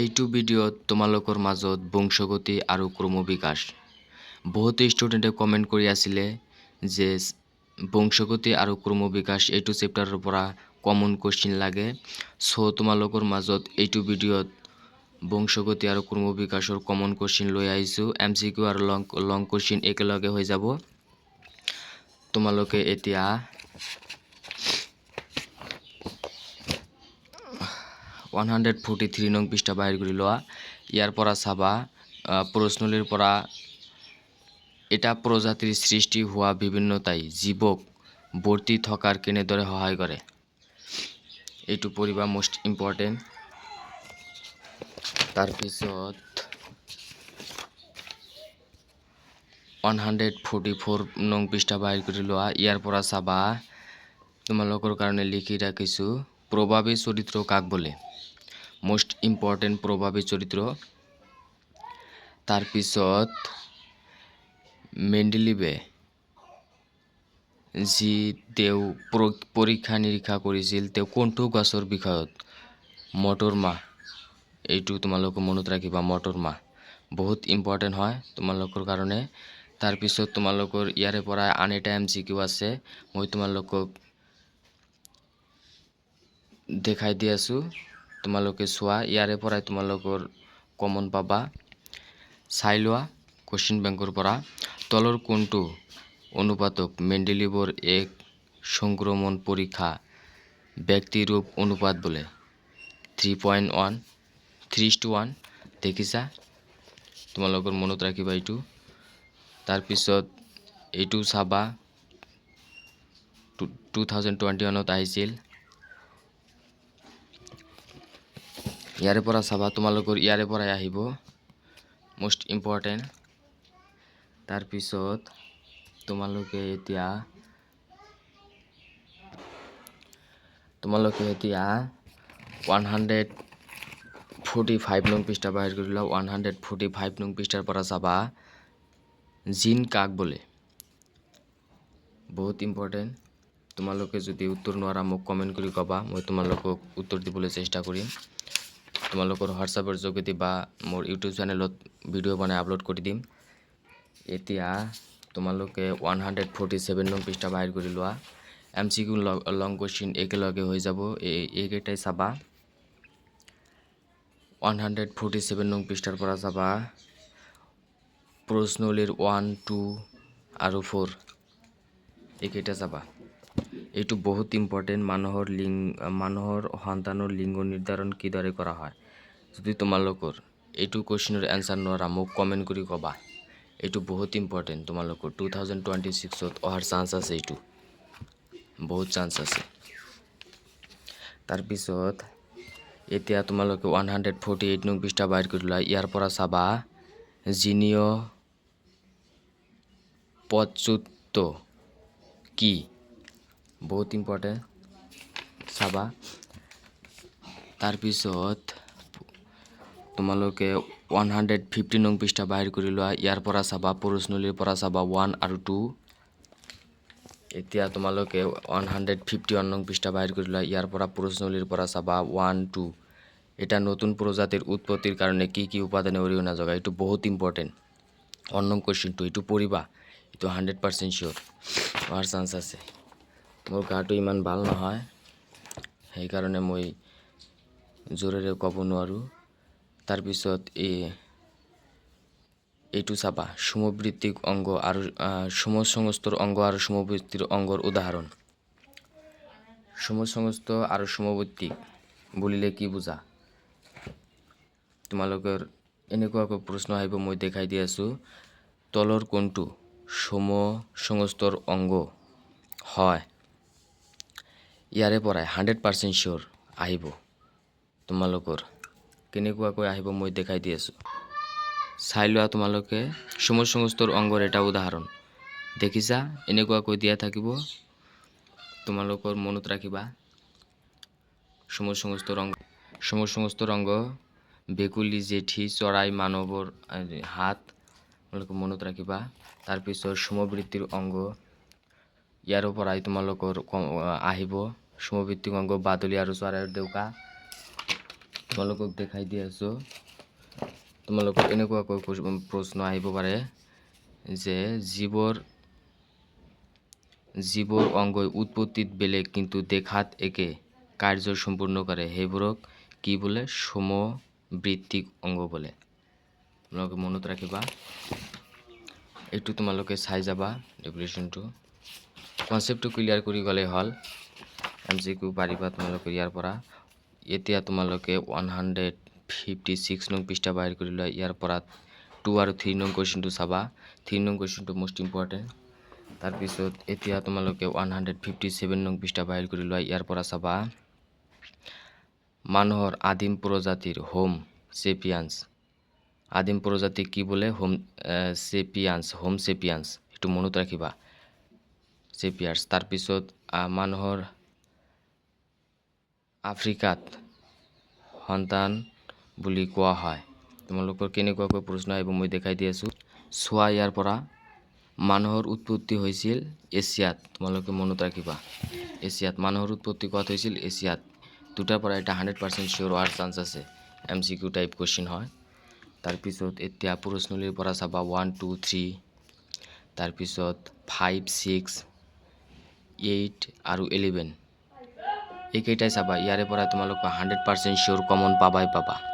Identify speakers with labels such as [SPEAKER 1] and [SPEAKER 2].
[SPEAKER 1] এইটো ভিডিঅ'ত তোমালোকৰ মাজত বংশগতি আৰু ক্ৰমবিকাশ বহুতো ষ্টুডেণ্টে কমেণ্ট কৰি আছিলে যে বংশগতি আৰু ক্ৰমবিকাশ এইটো চেপ্টাৰৰ পৰা কমন কুৱেশ্যন লাগে। চ' তোমালোকৰ মাজত এইটো ভিডিঅ'ত বংশগতি আৰু ক্ৰমবিকাশৰ কমন কুৱেশ্যন লৈ আহিছোঁ। এম চি কিউ আৰু লং লং কুৱেশ্যন একেলগে হৈ যাব। তোমালোকে এতিয়া ওৱান হাণ্ড্ৰেড ফৰ্টি থ্ৰী নং পৃষ্ঠা বাহিৰ কৰি লোৱা ইয়াৰ পৰা চাবা প্ৰশ্নলীৰ পৰা এটা প্ৰজাতিৰ সৃষ্টি হোৱা বিভিন্নতাই জীৱক বৰ্তি থকাৰ কেনেদৰে সহায় কৰে এইটো পঢ়িবা মষ্ট ইম্পৰ্টেণ্ট তাৰপিছত ওৱান হাণ্ড্ৰেড ফৰ্টি ফ'ৰ নং পৃষ্ঠা বাহিৰ কৰি লোৱা ইয়াৰ পৰা চাবা তোমালোকৰ কাৰণে লিখি ৰাখিছোঁ, প্ৰভাৱী চৰিত্ৰ কাক বোলে মষ্ট ইম্পৰ্টেণ্ট প্ৰভাৱী চৰিত্ৰ তাৰপিছত মেণ্ডেলিভে যি তেওঁ প্ৰ- পৰীক্ষা নিৰীক্ষা কৰিছিল, তেওঁ কোনটো গছৰ বিষয়ত? মটৰ মাহ এইটো তোমালোকে মনত ৰাখিবা, মটৰ মাহ বহুত ইম্পৰ্টেণ্ট হয় তোমালোকৰ কাৰণে। তাৰপিছত তোমালোকৰ ইয়াৰে পৰা আন এটা এম চি কিউ আছে, মই তোমালোকক দেখাই দি আছোঁ। তোমালোকে চোৱা, ইয়াৰে পৰাই তোমালোকৰ কমন পাবা। চাই লোৱা কুৱেশ্যন বেংকৰ পৰা। তলৰ কোনটো অনুপাতক মেণ্ডেলিভৰ এক সংক্ৰমণ পৰীক্ষা ব্যক্তিৰূপ অনুপাত বোলে। Three point one three two one দেখিছা? তোমালোকৰ মনত ৰাখিবা এইটো। তাৰপিছত এইটো চাবা টু থাউজেণ্ড টুৱেণ্টি ওৱানত আহিছিল। ইয়াৰে পৰা চাবা, তোমালোকৰ ইয়াৰে পৰাই আহিব। মষ্ট ইম্পৰ্টেণ্ট তাৰপিছত তোমালোকে এতিয়া তোমালোকে এতিয়া ওৱান হাণ্ড্ৰেড ফৰ্টি ফাইভ নং পৃষ্ঠা বাহিৰ কৰি লোৱা ওৱান হাণ্ড্ৰেড ফৰ্টি ফাইভ নং পৃষ্ঠাৰ পৰা চাবা, জিন কাক বোলে? বহুত ইম্পৰ্টেণ্ট তোমালোকে যদি উত্তৰ নোৱাৰা, মোক কমেণ্ট কৰি ক'বা। মই তোমালোকক উত্তৰ দিবলৈ চেষ্টা কৰিম। তোমালোকৰ হোৱাটছআপৰ যোগেদি বা মোৰ ইউটিউব চেনেলত ভিডিঅ' বনাই আপলোড কৰি দিম। এতিয়া তোমালোকে ওৱান হাণ্ড্ৰেড ফৰ্টি ছেভেন নং পৃষ্ঠা বাহিৰ কৰি লোৱা। M C Q long question একেলগে হৈ যাব। এই এইকেইটাই চাবা। ওৱান হাণ্ড্ৰেড ফৰ্টি ছেভেন নং পৃষ্ঠাৰ পৰা চাবা। প্ৰশ্নলীৰ ওৱান টু আৰু ফ'ৰ এইকেইটা চাবা। এইটো বহুত ইম্পৰ্টেণ্ট মানুহৰ লিং, মানুহৰ সন্তানৰ লিংগ নিৰ্ধাৰণ কিদৰে কৰা হয়? যদি তোমালোকৰ এইটো কুৱেশ্যনৰ এনচাৰ নোৱাৰা, মোক কমেণ্ট কৰি ক'বা। এইটো বহুত ইম্পৰ্টেণ্ট তোমালোকৰ টু থাউজেণ্ড টুৱেণ্টি ছিক্সত অহাৰ চান্স আছে এইটো। বহুত চান্স আছে। তাৰপিছত, এতিয়া তোমালোকে ওৱান হাণ্ড্ৰেড ফৰ্টি এইট নং পৃষ্ঠা বাহিৰ কৰি লোৱা। ইয়াৰ পৰা চাবা, জিনিয় পদচ্যুত কি? বহুত ইম্পৰ্টেণ্ট চাবা। তাৰপিছত তোমালোকে ওৱান হাণ্ড্ৰেড ফিফটি নং পৃষ্ঠা বাহিৰ কৰি লোৱা। ইয়াৰ পৰা চাবা প্ৰশ্নলীৰ পৰা চাবা ওৱান আৰু টু এতিয়া তোমালোকে ওৱান হাণ্ড্ৰেড ফিফটি ওৱান নং পৃষ্ঠা বাহিৰ কৰি লোৱা। ইয়াৰ পৰা প্ৰশ্নলীৰ পৰা চাবা ওৱান টু এটা নতুন প্ৰজাতিৰ উৎপত্তিৰ কাৰণে কি কি উপাদানে অৰিহণা যোগায়? এইটো বহুত ইম্পৰ্টেণ্ট ওৱান নং কুৱেশ্যনটো এইটো পঢ়িবা। এইটো হাণ্ড্ৰেড পাৰ্চেণ্ট চিয়'ৰ হোৱাৰ চান্স আছে। মোৰ গাটো ইমান ভালো নহয়। সেইকাৰণে মই জোৰেৰে ক'ব নোৱাৰোঁ। তাৰপিছত এই এইটো চাবা সমবৃত্তিক অংগ আৰু আহ, সমসংস্থৰ অংগ আৰু সমবৃত্তিৰ অংগৰ উদাহৰণ সমসংস্থ আৰু সমবৃত্তিক বুলিলে কি বুজা তোমালোকৰ এনেকুৱাকৈ প্ৰশ্ন আহিব মই দেখাই দি আছোঁ। তলৰ কোনটো? সমসংস্থৰ অংগ হয়। ইয়াৰে পৰাই হাণ্ড্ৰেড পাৰ্চেণ্ট চিয়'ৰ আহিব তোমালোকৰ। কেনেকুৱাকৈ আহিব মই দেখাই দি আছোঁ। চাই লোৱা তোমালোকে সমসংস্থৰ অংগৰ এটা উদাহৰণ। দেখিছা, এনেকুৱাকৈ দিয়া থাকিব। তোমালোকৰ মনত ৰাখিবা। সমসংস্থৰ অংগ সমসংস্থৰ অংগ, ভেকুলী, জেঠী, চৰাই, মানৱৰ হাত তোমালোকে মনত ৰাখিবা। তাৰপিছত সমবৃত্তিৰ অংগ, ইয়াৰ পৰাই তোমালোকৰ আহিব। সমবৃত্তিক অংগ, বাদুলি আৰু চৰাইৰ ডেউকা তোমালোকক দেখাই দি আছোঁ। তোমালোকৰ এনেকুৱাকৈ প্ৰশ্ন আহিব পাৰে যে জীৱৰ জীৱৰ অংগই উৎপত্তিত বেলেগ কিন্তু দেখাত একে কাৰ্য সম্পূৰ্ণ কৰে। সেইবোৰক কি বোলে? সমবৃত্তিক অংগ বোলে। তোমালোকে মনত ৰাখিবা। এইটো তোমালোকে চাই যাবা ডেফিনেশ্যনটো কনচেপ্টটো ক্লিয়াৰ কৰি গ'লেই হ'ল। এম চি কিউ পাৰিবা তোমালোকে ইয়াৰ পৰা। এতিয়া তোমালোকে ওৱান হাণ্ড্ৰেড ফিফটি ছিক্স নং পৃষ্ঠা বাহিৰ কৰি লোৱা। ইয়াৰ পৰা টু আৰু থ্ৰী নং কুৱেশ্যনটো চাবা। থ্ৰী নং কুৱেশ্যনটো মষ্ট ইম্পৰ্টেণ্ট তাৰপিছত এতিয়া তোমালোকে ওৱান হাণ্ড্ৰেড ফিফটি ছেভেন নং পৃষ্ঠা বাহিৰ কৰি লোৱা। ইয়াৰ পৰা চাবা। মানুহৰ আদিম প্ৰজাতিৰ হোম চেপিয়ান্স আদিম প্ৰজাতিক কি বোলে? হোম চেপিয়ান্স হোম চেপিয়ান্স সেইটো মনত ৰাখিবা। চেপিয়াৰ্ছ তাৰপিছত মানুহৰ আফ্ৰিকাত সন্তান বুলি কোৱা হয়। তোমালোকৰ কেনেকুৱাকৈ প্ৰশ্ন আহিব মই দেখাই দি আছোঁ। চোৱা, ইয়াৰ পৰা মানুহৰ উৎপত্তি হৈছিল এছিয়াত। তোমালোকে মনত ৰাখিবা, এছিয়াত মানুহৰ উৎপত্তি ক'ত হৈছিল এছিয়াত। দুটাৰ পৰা এটা হাণ্ড্ৰেড পাৰ্চেণ্ট চিয়'ৰ হোৱাৰ চান্স আছে। M C Q type question হয়। তাৰপিছত এতিয়া প্ৰশ্নলীৰ পৰা চাবা ওৱান টু থ্ৰী তাৰপিছত ফাইভ ছিক্স এইট আৰু ইলেভেন এইকেইটাই চাবা। ইয়াৰে পৰা তোমালোকৰ হাণ্ড্ৰেড পাৰ্চেণ্ট চিয়'ৰ কমন পাবাই পাবা।